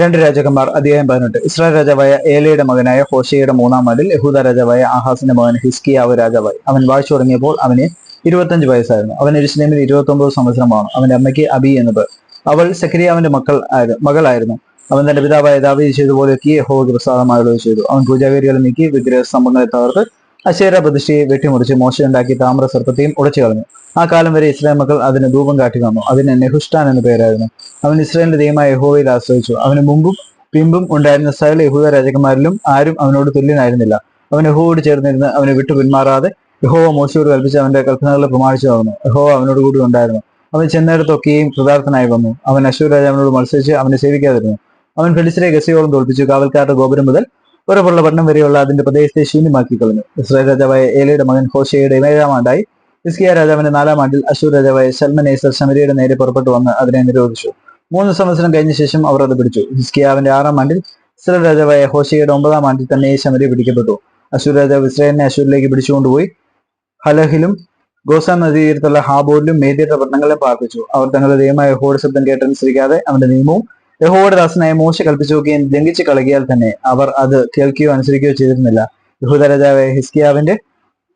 രണ്ട് രാജാക്കന്മാർ അധ്യായം പതിനെട്ട്. ഇസ്രായേൽ രാജാവായ ഏലയുടെ മകനായ ഹോഷയുടെ മൂന്നാം ആണ്ടിൽ യഹൂദ രാജാവായ ആഹാസിന്റെ മകൻ ഹിസ്കിയാവ് രാജാവായി. അവൻ വാഴ്ച തുടങ്ങിയപ്പോൾ അവന് ഇരുപത്തഞ്ച് വയസ്സായിരുന്നു. അവൻ എരുസലേമിൽ ഇരുപത്തി ഒമ്പത് സംവത്സരമാണ്. അവന്റെ അമ്മയ്ക്ക് അബി എന്നത്. അവൾ സെക്രിയാവിന്റെ മക്കൾ മകളായിരുന്നു. അവൻ തന്റെ പിതാവായ ദാവീദ് ചെയ്തുപോലെയൊക്കെ യഹോവയ്ക്ക് പ്രസാദമായുള്ളത് ചെയ്തു. അവൻ പൂജാവേദികളെ നീക്കി വിഗ്രഹ സ്തംഭങ്ങളെ തകർത്ത് അശേര പ്രതിഷ്ഠയെ വെട്ടിമുറിച്ച് മോശ ഉണ്ടാക്കി താമ്ര സർപ്പത്തെയും ഉടച്ചു കളഞ്ഞു. ആ കാലം വരെ ഇസ്രായേൽ മക്കൾ അതിന് ധൂപം കാട്ടി വന്നു. അതിന് നെഹുഷ്ടാൻ എന്ന പേരായിരുന്നു. അവൻ ഇസ്രായേലിന്റെ ദൈവമായ യഹോവയിൽ ആശ്രയിച്ചു. അവന് മുമ്പും പിമ്പും ഉണ്ടായിരുന്ന സകല യഹൂദ രാജകുമാരിലും ആരും അവനോട് തുല്യനായിരുന്നില്ല. അവൻ യഹോവോട് ചേർന്നിരുന്ന് അവനെ വിട്ടു പിന്മാറാതെ യഹോവ മോശയോട് കൽപ്പിച്ച് അവന്റെ കൽപ്പനകളെ പ്രമാണിച്ചു നടന്നു യഹോവ അവനോട് കൂടി ഉണ്ടായിരുന്നു. അവൻ ചെന്നിടത്തൊക്കെയും കൃതാർത്ഥനായി വന്നു. അവൻ അശൂർ രാജാവിനോട് മത്സരിച്ച് അവനെ സേവിക്കാതിരുന്നു. അവൻ ഫെലിസിലെ ഗസയോളം തോൽപ്പിച്ചു. കാവൽക്കാരുടെ ഗോപുരം മുതൽ ഉറപ്പുള്ള പട്ടണം വരെയുള്ള അതിന്റെ പ്രദേശത്തെ ശൂന്യമാക്കി കളഞ്ഞു ഇസ്രായേൽ രാജാവായ ഏലയുടെ മകൻ ഹോഷയുടെ ഏഴാം ആണ്ടായി. ഇസ്കിയ രാജാവിന്റെ നാലാം ആണ്ടിൽ അശൂർ രാജാവായ സൽമനേസർ ശമരിയുടെ നേരെ പുറപ്പെട്ടു വന്ന് അതിനെ നിരോധിച്ചു. മൂന്ന് സംവത്സരം കഴിഞ്ഞ ശേഷം അവർ അത് പിടിച്ചു. ഹിസ്കിയാവിന്റെ ആറാം ആണ്ടിൽ ഇസ്രായേൽ രാജാവായ ഹോഷയുടെ ഒമ്പതാം ആണ്ടിൽ തന്നെ ശമരി പിടിക്കപ്പെട്ടു. അശൂർ രാജാവ് ഇസ്രായേലിനെ അശൂരിലേക്ക് പിടിച്ചുകൊണ്ടുപോയി. ഹലഹിലും ഗോസാൻ നദീതീരത്തുള്ള ഹാബോറിലും മേദിയുടെ പട്ടണങ്ങളെ പാർപ്പിച്ചു. അവർ തങ്ങളുടെ ദൈവമായ ഹോഡ് ശബ്ദം കേട്ടനുസരിക്കാതെ അവന്റെ നിയമവും യഹോയുടെ ദാസനായ മോശ കൽപ്പിച്ചു നോക്കുകയും ലംഘിച്ച് കളകിയാൽ തന്നെ അവർ അത് കേൾക്കുകയോ അനുസരിക്കുകയോ ചെയ്തിരുന്നില്ല. യഹൂദ രാജാവായ ഹിസ്കിയാവിന്റെ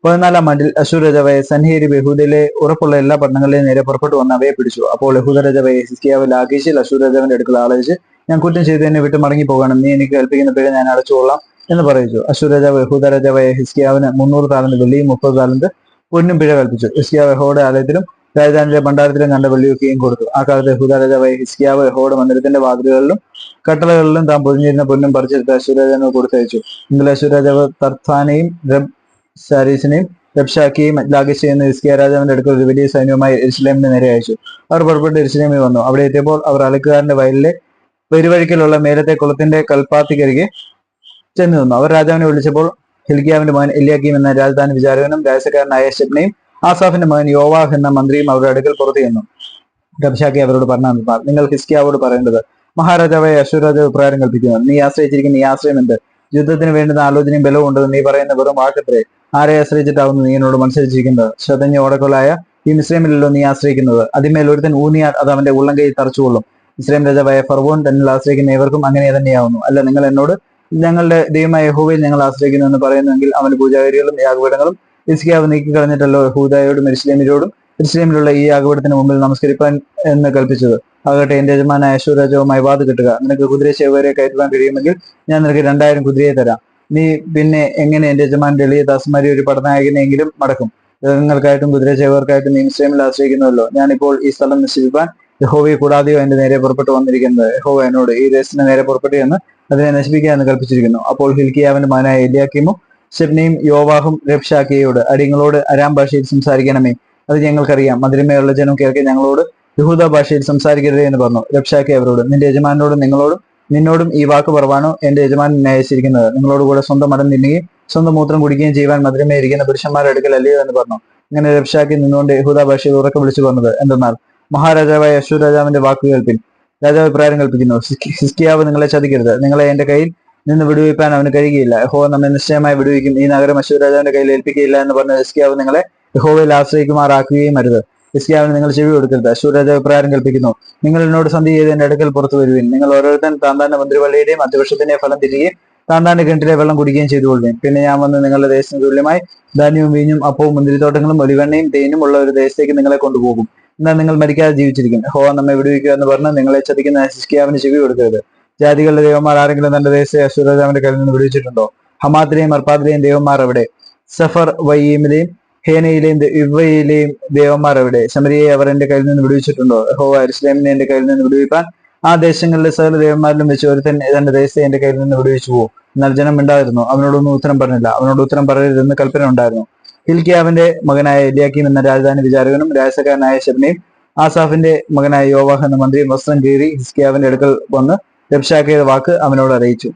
പതിനാലാം ആണ്ടിൽ അശൂർ രാജാവായ സൻഹേരി യഹൂദയിലെ ഉറപ്പുള്ള എല്ലാ പട്ടണങ്ങളിലെയും നേരെ പുറപ്പെട്ടു വന്ന് അവയെ പിടിച്ചു. അപ്പോൾ യഹൂദ രാജാവായ ഹിസ്കിയാവ് ലാഗേശിൽ അശൂർ രാജാവിന്റെ അടുക്കൽ ആലോചിച്ച് ഞാൻ കുറ്റം ചെയ്ത് എന്നെ വിട്ട് മടങ്ങി പോകണം. നീ എനിക്ക് കൽപ്പിക്കുന്ന പിഴ ഞാൻ അടച്ചുകൊള്ളാം എന്ന് പറയിച്ചു. അശൂർ രാജാവ് യഹൂദ രാജാവായ ഹിസ്കിയാവിന് മുന്നൂറ് താലന്റ് വെള്ളിയും മുപ്പത് താലന്റ് പൊന്നും പിഴ കൽപ്പിച്ചു. ഹിസ്കിയാവ് യഹോയുടെ ആലയത്തിലും രാജധാനിയുടെ ഭണ്ഡാരത്തിലും കണ്ട വെള്ളിയൊക്കെയും കൊടുത്തു. ആ കാലത്ത് യഹൂദ രാജാവായ ഹിസ്കിയാവ് ഹോഡ് മന്ദിരത്തിന്റെ വാതിലുകളിലും കട്ടളകളിലും താൻ പൊതിഞ്ഞിരുന്ന പൊന്നും പറിച്ചെടുത്ത് അശ്വരാജാവ് കൊടുത്തയച്ചു. എങ്കിൽ അശ്വരാജാവ് തർത്താനെയും റബ് സാരീസിനെയും റബ്ഷാക്കിയെയും ലാഗിസ് എന്ന ഹിസ്കിയ രാജാവിന്റെ അടുക്കൽ ഒരു വലിയ സൈന്യവുമായി എരിശിലേമിന് നേരെ അയച്ചു. അവർ പുറപ്പെട്ട് എരുസലേമിൽ വന്നു. അവിടെ എത്തിയപ്പോൾ അവർ അലക്കുകാരന്റെ വയലിലെ പെരുവഴിക്കലുള്ള മേലത്തെ കുളത്തിന്റെ കൽപ്പാത്തിക്കരികെ ചെന്നു നിന്നു. അവർ രാജാവിനെ വിളിച്ചപ്പോൾ ഹിൽഗിയാവിന്റെ മകൻ എല്ലിയാക്കിയും എന്ന രാജധാനി വിചാരകനും രാജസക്കാരനായ ഷെബ്നയും ആസാഫിന്റെ മകൻ യോവാഹ് എന്ന മന്ത്രിയും അവരുടെ അടുക്കൽ പുറത്തു ചെന്നു. റബ്ഷാക്കി അവരോട് പറഞ്ഞു നിങ്ങൾ ഹിസ്കിയാവോട് പറയേണ്ടത് മഹാരാജാവായ അശൂരാജാവ് ഇപ്രകാരം കൽപ്പിക്കുന്നു. നീ ആശ്രയിച്ചിരിക്കുന്ന ഈ ആശ്രയം എന്ത്? യുദ്ധത്തിന് വേണ്ടുന്ന ആലോചനയും ബലവും ഉണ്ടെന്ന് നീ പറയുന്ന വെറും വാക്കത്രേ? ആരെ ആശ്രയിച്ചിട്ടാവുന്നു നീ എന്നോട് മത്സരിച്ചിരിക്കുന്നത്? ശ്രദ്ധഞ്ഞ ഓടക്കൊലായ ഈ മിശ്രമിലല്ലോ നീ ആശ്രയിക്കുന്നത്. അതിന്മേൽ ഒരുത്തൻ ഊന്നിയാൽ അത് അവന്റെ ഉള്ളം കൈ തറച്ചുകൊള്ളും. ഇസ്ലാം രാജാവായ ഫർവോൻ തന്നിൽ ആശ്രയിക്കുന്ന ഏവർക്കും അങ്ങനെ തന്നെയാവുന്നു. അല്ല നിങ്ങൾ എന്നോട് ഞങ്ങളുടെ ദൈവമായ യഹോവയിൽ ഞങ്ങൾ ആശ്രയിക്കുന്നു എന്ന് പറയുന്നുവെങ്കിൽ അവന്റെ പൂജാരികളും യാഗപീഠങ്ങളും ഇസ്കിയാവ് നീക്കി കളഞ്ഞിട്ടല്ലോ ഹൂദായോടും ഇസ്ലേമിനോടും ഇസ്ലേമിലുള്ള ഈ യാഗപീഠത്തിന് മുമ്പിൽ നമസ്കരിപ്പാൻ എന്ന് കൽപ്പിച്ചത്. ആകട്ടെ എന്റെ യജമാനായ അശൂരാജവുമായി വാത് കിട്ടുക. നിനക്ക് കുതിരയെ ചേവരെ കയറ്റുവാൻ കഴിയുമെങ്കിൽ ഞാൻ നിനക്ക് രണ്ടായിരം കുതിരയെ തരാം. നീ പിന്നെ എങ്ങനെ എന്റെ യജമാന്റെ എളിയ ദാസന്മാരെ ഒരു പടനായകനെങ്കിലും മടക്കും? മൃഗങ്ങൾക്കായിട്ടും കുതിര ചേവർക്കായിട്ടും നീ മുസ്ലിമിൽ ആശ്രയിക്കുന്നുവല്ലോ. ഞാനിപ്പോൾ ഈ സ്ഥലം നശിപ്പിക്കാൻ യഹോവയെ കൂടാതെയോ എന്റെ നേരെ പുറപ്പെട്ടു വന്നിരിക്കുന്നത്? യഹോവ എന്നോട് ഈ ദേശത്തിന് നേരെ പുറപ്പെട്ടു എന്ന് അതിനെ നശിപ്പിക്കാൻ കൽപ്പിച്ചിരിക്കുന്നു. അപ്പോൾ ഹിൽക്കിയാവിന്റെ മകനായ എലിയാക്കിമും ഷെബ്നയും യോവാഹും രബ്ഷാക്കിയോട് അടിയങ്ങളോട് അരാം ഭാഷയിൽ സംസാരിക്കണമേ. അത് ഞങ്ങൾക്കറിയാം. മധുരമേയുള്ള ജനം കേൾക്കെ ഞങ്ങളോട് യഹൂദ ഭാഷയിൽ സംസാരിക്കരുത് എന്ന് പറഞ്ഞു. രബ്ഷാക്കി അവരോട് നിന്റെ യജമാനോടും നിങ്ങളോടും നിന്നോടും ഈ വാക്ക് പറവാനോ എന്റെ യജമാൻ ന്യായീകരിക്കുന്നത് നിങ്ങളോട് കൂടെ സ്വന്തം മടം തിന്നുകയും സ്വന്തം മൂത്രം കുടിക്കുകയും ചെയ്യുവാൻ മധുരമേ ഇരിക്കുന്ന പുരുഷന്മാരുടെ അടുക്കൽ അല്ലയോ എന്ന് പറഞ്ഞു. ഇങ്ങനെ രബ്ഷാക്കി നിന്നുകൊണ്ട് യഹൂദ ഭാഷയിൽ ഉറക്കെ വിളിച്ചു പറഞ്ഞത് എന്തെന്നാൽ മഹാരാജാവായ അശൂർ രാജാവിന്റെ വാക്കുകേൽപ്പിൻ രാജാവ് ഇപ്രകാരം കൽപ്പിക്കുന്നു "ഹിസ്കി- ഹിസ്കിയാവ് നിങ്ങളെ ചതിക്കരുത്. നിങ്ങളെ എന്റെ കയ്യിൽ നിന്ന് വിടുവിപ്പാൻ അവന് കഴിയുകയില്ല. യഹോവ നമ്മെ നിശ്ചയമായി വിടുവിക്കും. ഈ നഗരം അശൂർ രാജാവിന്റെ കയ്യിൽ ഏൽപ്പിക്കുകയില്ല എന്ന് പറഞ്ഞ ഹിസ്കിയാവ് നിങ്ങളെ യഹോവയിൽ ആശ്രയിക്കുമാറാക്കുകയും അരുത്. ഹിസ്കിയാവിന് നിങ്ങൾ ചെവി കൊടുക്കരുത്. അശ്വര രാജാവ് ഇപ്രകാരം കൽപ്പിക്കുന്നു. നിങ്ങൾ എന്നോട് സന്ധി ചെയ്ത് എന്റെ അടുക്കൽ പുറത്തു വരുവിൻ. നിങ്ങൾ ഓരോരുത്തൻ താന്താന്റെ മന്ത്രിപള്ളിയുടെയും അധ്യക്ഷത്തിന്റെയും ഫലം തിരികെയും താന്താന്റെ കിണറ്റിലെ വെള്ളം കുടിക്കുകയും ചെയ്തു കൊള്ളുകയും പിന്നെ ഞാൻ വന്ന് നിങ്ങളുടെ ദേശത്തിന് തുല്യമായി ധാന്യവും വീഞ്ഞും അപ്പവും മുന്തിരിത്തോട്ടങ്ങളും ഒലിവെണ്ണയും തേനും ഉള്ള ഒരു ദേശത്തേക്ക് നിങ്ങളെ കൊണ്ടുപോകും. എന്നാൽ നിങ്ങൾ മരിക്കാതെ ജീവിച്ചിരിക്കും. ഹോ നമ്മെ വിടുവിക്കുക എന്ന് പറഞ്ഞ് നിങ്ങളെ ചതിക്കുന്ന ഹിസ്കിയാവിന് ചെവി കൊടുക്കരുത്. ജാതികളുടെ ദൈവന്മാർ ആരെങ്കിലും തന്റെ ദേശത്തെ അശ്വരാജാവിന്റെ കയ്യിൽ നിന്ന് വിടുവിച്ചിട്ടുണ്ടോ? ഹമാത്തിലെയും അർപ്പാത്തിലെയും ദൈവന്മാർ എവിടെ? സഫർ വയ്യീമിലെയും ഹേനയിലെയും ഇവയിലെയും ദേവന്മാർ എവിടെ? ശമരിയെ അവർ എന്റെ കയ്യിൽ നിന്ന് വിടുവിച്ചിട്ടുണ്ടോ? ഹോ അരിസ്ലേമിനെ എന്റെ കയ്യിൽ നിന്ന് വിടുവിപ്പാൻ ആ ദേശങ്ങളിലെ സകല ദേവന്മാരിലും വെച്ച് ഒരുത്തൻ തന്റെ ദേശത്തെ എന്റെ കയ്യിൽ നിന്ന് വിടുവിച്ചു പോകും എന്നാൽ ജനം ഉണ്ടായിരുന്നു അവനോടൊന്നും ഉത്തരം പറഞ്ഞില്ല. അവനോട് ഉത്തരം പറയരുതെന്ന് കൽപ്പന ഉണ്ടായിരുന്നു. ഹിൽക്കിയാവിന്റെ മകനായ എലിയാക്കീം എന്ന രാജധാനി വിചാരകനും രാജസക്കാരനായ ശബനയും ആസാഫിന്റെ മകനായ യോവാഹ് എന്ന മന്ത്രിയും വസ്ത്രം കീറി ഹിസ്കിയാവിന്റെ അടുക്കൽ വന്ന് രബ്ഷാക്കിയുടെ വാക്ക് അവനോട് അറിയിച്ചു.